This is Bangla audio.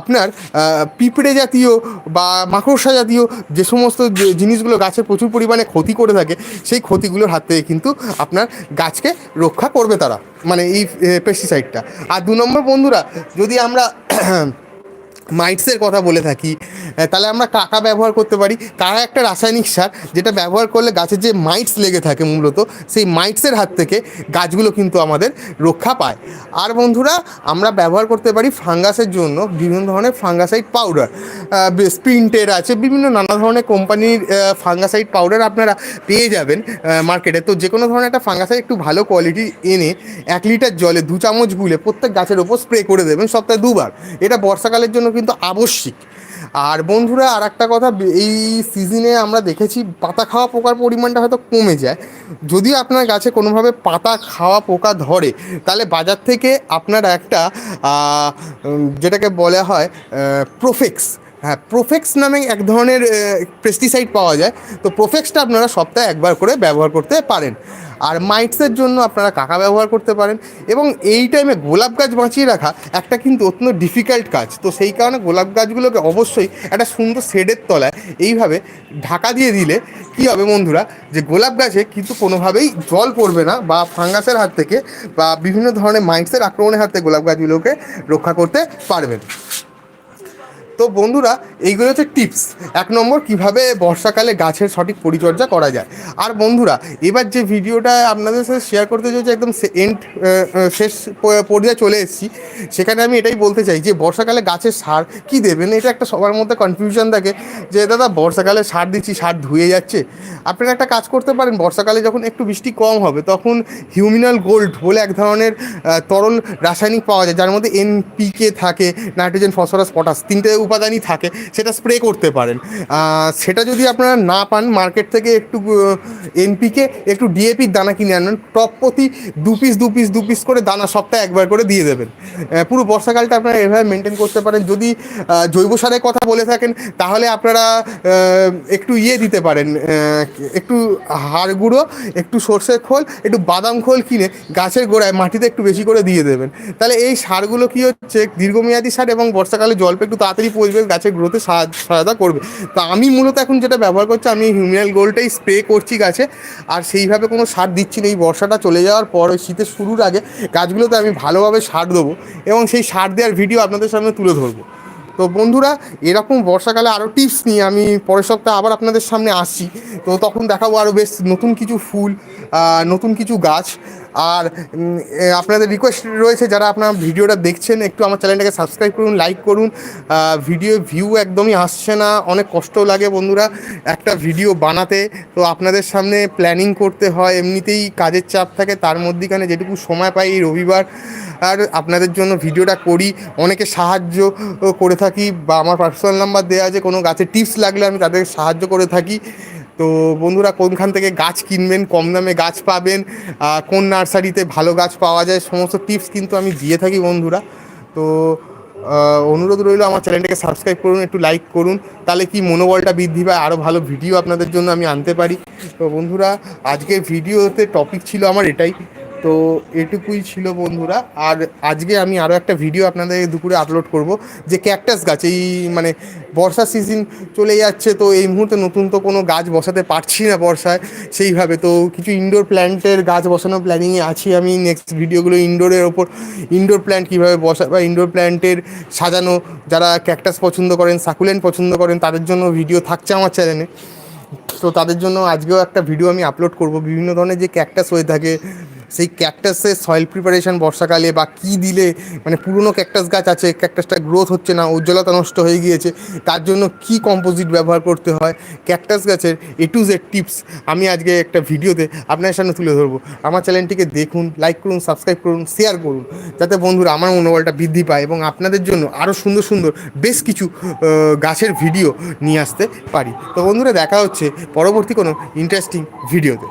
আপনার পিঁপড়ে জাতীয় বা মাকড়সা জাতীয় যে সমস্ত জিনিসগুলো গাছের প্রচুর পরিমাণে ক্ষতি করে থাকে, সেই ক্ষতিগুলোর হাত থেকে কিন্তু আপনার গাছকে রক্ষা করবে তারা মানে এই পেস্টিসাইডটা আর দু নম্বর বন্ধুরা, যদি আমরা মাইটসের কথা বলে থাকি তাহলে আমরা কাকা ব্যবহার করতে পারি। কাকা একটা রাসায়নিক সার, যেটা ব্যবহার করলে গাছের যে মাইটস লেগে থাকে মূলত, সেই মাইটসের হাত থেকে গাছগুলো কিন্তু আমাদের রক্ষা পায়। আর বন্ধুরা, আমরা ব্যবহার করতে পারি ফাঙ্গাসের জন্য বিভিন্ন ধরনের ফাঙ্গাসাইড পাউডার। স্প্রিন্টের আছে, বিভিন্ন নানা ধরনের কোম্পানির ফাঙ্গাসাইড পাউডার আপনারা পেয়ে যাবেন মার্কেটে তো যে কোনো ধরনের একটা ফাঙ্গাসাইড একটু ভালো কোয়ালিটি এনে এক লিটার জলে দু চামচ গুলে প্রত্যেক গাছের ওপর স্প্রে করে দেবেন সপ্তাহে দুবার। এটা বর্ষাকালের জন্য কিন্তু আবশ্যিক। আর বন্ধুরা আর একটা কথা, এই সিজনে আমরা দেখেছি পাতা খাওয়া পোকার পরিমাণটা হয়তো কমে যায়। যদি আপনার গাছে কোনোভাবে পাতা খাওয়া পোকা ধরে, তাহলে বাজার থেকে আপনারা একটা যেটাকে বলা হয় প্রোফেক্স হ্যাঁ প্রোফেক্স নামে এক ধরনের পেস্টিসাইড পাওয়া যায়। তো প্রোফেক্সটা আপনারা সপ্তাহে একবার করে ব্যবহার করতে পারেন। আর মাইটসের জন্য আপনারা কাকা ব্যবহার করতে পারেন। এবং এই টাইমে গোলাপ গাছ বাঁচিয়ে রাখা একটা কিন্তু অত্যন্ত ডিফিকাল্ট কাজ। তো সেই কারণে গোলাপ গাছগুলোকে অবশ্যই একটা সুন্দর শেডের তলায় এইভাবে ঢাকা দিয়ে দিলে কী হবে বন্ধুরা? যে গোলাপ গাছে কিন্তু কোনোভাবেই জল পড়বে না বা ফাঙ্গাসের হাত থেকে বা বিভিন্ন ধরনের মাইটসের আক্রমণের হাত থেকে গোলাপ গাছগুলোকে রক্ষা করতে পারবেন। তো বন্ধুরা এইগুলো হচ্ছে টিপস এক নম্বর, কীভাবে বর্ষাকালে গাছের সঠিক পরিচর্যা করা যায়। আর বন্ধুরা, এবার যে ভিডিওটা আপনাদের সাথে শেয়ার করতে চলেছে, একদম এন্ড শেষ পর্যায়ে চলে এসেছি। সেখানে আমি এটাই বলতে চাই যে, বর্ষাকালে গাছের সার কি দেবেন? এটা একটা সবার মধ্যে কনফিউশন থাকে যে, দাদা, বর্ষাকালে সার দিচ্ছি, সার ধুয়ে যাচ্ছে। আপনারা একটা কাজ করতে পারেন, বর্ষাকালে যখন একটু বৃষ্টি কম হবে, তখন হিউমিনাল গোল্ড বলে এক ধরনের তরল রাসায়নিক পাওয়া যায়, যার মধ্যে এনপিকে থাকে নাইট্রোজেন ফসফরাস পটাশ তিনটে উপাদানই থাকে। সেটা স্প্রে করতে পারেন। সেটা যদি আপনারা না পান মার্কেট থেকে একটু এনপিকে একটু ডিএপির দানা কিনে আনবেন টপ প্রতি দু পিস দু পিস দু পিস করে দানা সপ্তাহে একবার করে দিয়ে দেবেন। পুরো বর্ষাকালটা আপনারা এভাবে মেনটেন করতে পারেন। যদি জৈব সারের কথা বলে থাকেন, তাহলে আপনারা একটু ইয়ে দিতে পারেন। একটু হাড় গুঁড়ো, একটু সর্ষের খোল, একটু বাদাম খোল কিনে গাছের গোড়ায়, মাটিতে একটু বেশি করে দিয়ে দেবেন। তাহলে এই সারগুলো কী হচ্ছে? দীর্ঘমেয়াদী সার এবং বর্ষাকালে জলটা একটু তাড়াতাড়ি পচবে, গাছের গ্রোথে সহায়তা করবে। তো আমি মূলত এখন যেটা ব্যবহার করছি, আমি হিউমিনাল গোল্ডটাই স্প্রে করছি গাছে। আর সেইভাবে কোনো সার দিচ্ছি না। এই বর্ষাটা চলে যাওয়ার পর শীতের শুরুর আগে গাছগুলোতে আমি ভালোভাবে সার দেবো এবং সেই সার দেওয়ার ভিডিও আপনাদের সামনে তুলে ধরবো। তো বন্ধুরা, এরকম বর্ষাকালে আরও টিপস নিয়ে আমি পরের সপ্তাহে আবার আপনাদের সামনে আসছি। তো তখন দেখাবো আরও বেশ নতুন কিছু ফুল নতুন কিছু গাছ। আর আপনাদের রিকোয়েস্ট রয়েছে যারা আপনার ভিডিওটা দেখছেন, একটু আমার চ্যানেলটাকে সাবস্ক্রাইব করুন লাইক করুন। ভিডিও ভিউ একদমই আসছে না, অনেক কষ্ট লাগে বন্ধুরা একটা ভিডিও বানাতে। তো আপনাদের সামনে প্ল্যানিং করতে হয়, এমনিতেই কাজের চাপ থাকে, তার মধ্যেখানে যেটুকু সময় পাই এই রবিবার। আর আপনাদের জন্য ভিডিওটা করি, অনেকে সাহায্য করে থাকি, বা আমার পার্সোনাল নাম্বার দেওয়া আছে, কোনো গাছের টিপস লাগলে আমি তাদের সাহায্য করে থাকি। তো বন্ধুরা, কোনখান থেকে গাছ কিনবেন, কম দামে গাছ পাবেন কোন নার্সারিতে ভালো গাছ পাওয়া যায়, সমস্ত টিপস কিন্তু আমি দিয়ে থাকি বন্ধুরা। তো অনুরোধ রইল আমার চ্যানেলটাকে সাবস্ক্রাইব করুন, একটু লাইক করুন, তাহলে কি মনোবলটা বৃদ্ধি পায় আরও ভালো ভিডিও আপনাদের জন্য আমি আনতে পারি। তো বন্ধুরা আজকে ভিডিওতে টপিক ছিল আমার এটাই। তো এটুকুই ছিল বন্ধুরা। আর আজকে আমি আরও একটা ভিডিও আপনাদের দুপুরে আপলোড করব, যে ক্যাকটাস গাছ, এই মানে বর্ষা সিজন চলে যাচ্ছে, তো এই মুহূর্তে নতুন তো কোনো গাছ বসাতে পারছি না বর্ষায় সেইভাবে। তো কিছু ইনডোর প্ল্যান্টের গাছ বসানোর প্ল্যানিংয়ে আছি আমি। নেক্সট ভিডিওগুলো ইনডোরের ওপর ইনডোর প্ল্যান্ট কীভাবে বসা, বা ইনডোর প্ল্যান্টের সাজানো, যারা ক্যাকটাস পছন্দ করেন সাকুলেন্ট পছন্দ করেন, তাদের জন্য ভিডিও থাকছে আমার চ্যানেলে তো তাদের জন্য আজকেও একটা ভিডিও আমি আপলোড করব। বিভিন্ন ধরনের যে ক্যাকটাস হয়ে থাকে সেই ক্যাকটাসের সয়েল প্রিপারেশন বর্ষাকালে বা কী দিলে মানে পুরনো ক্যাকটাস গাছ আছে ক্যাকটাসটা গ্রোথ হচ্ছে না, উজ্জ্বলতা নষ্ট হয়ে গিয়েছে, তার জন্য কি কম্পোজিট ব্যবহার করতে হয়? ক্যাকটাস গাছের এ টু জেড টিপস আমি আজকে একটা ভিডিওতে আপনার সামনে তুলে ধরবো। আমার চ্যানেলটিকে দেখুন লাইক করুন সাবস্ক্রাইব করুন শেয়ার করুন, যাতে বন্ধুরা আমার মনোবলটা বৃদ্ধি পায় এবং আপনাদের জন্য আরও সুন্দর সুন্দর বেশ কিছু গাছের ভিডিও নিয়ে আসতে পারি। তো বন্ধুরা দেখা হচ্ছে পরবর্তী কোনো ইন্টারেস্টিং ভিডিওতে।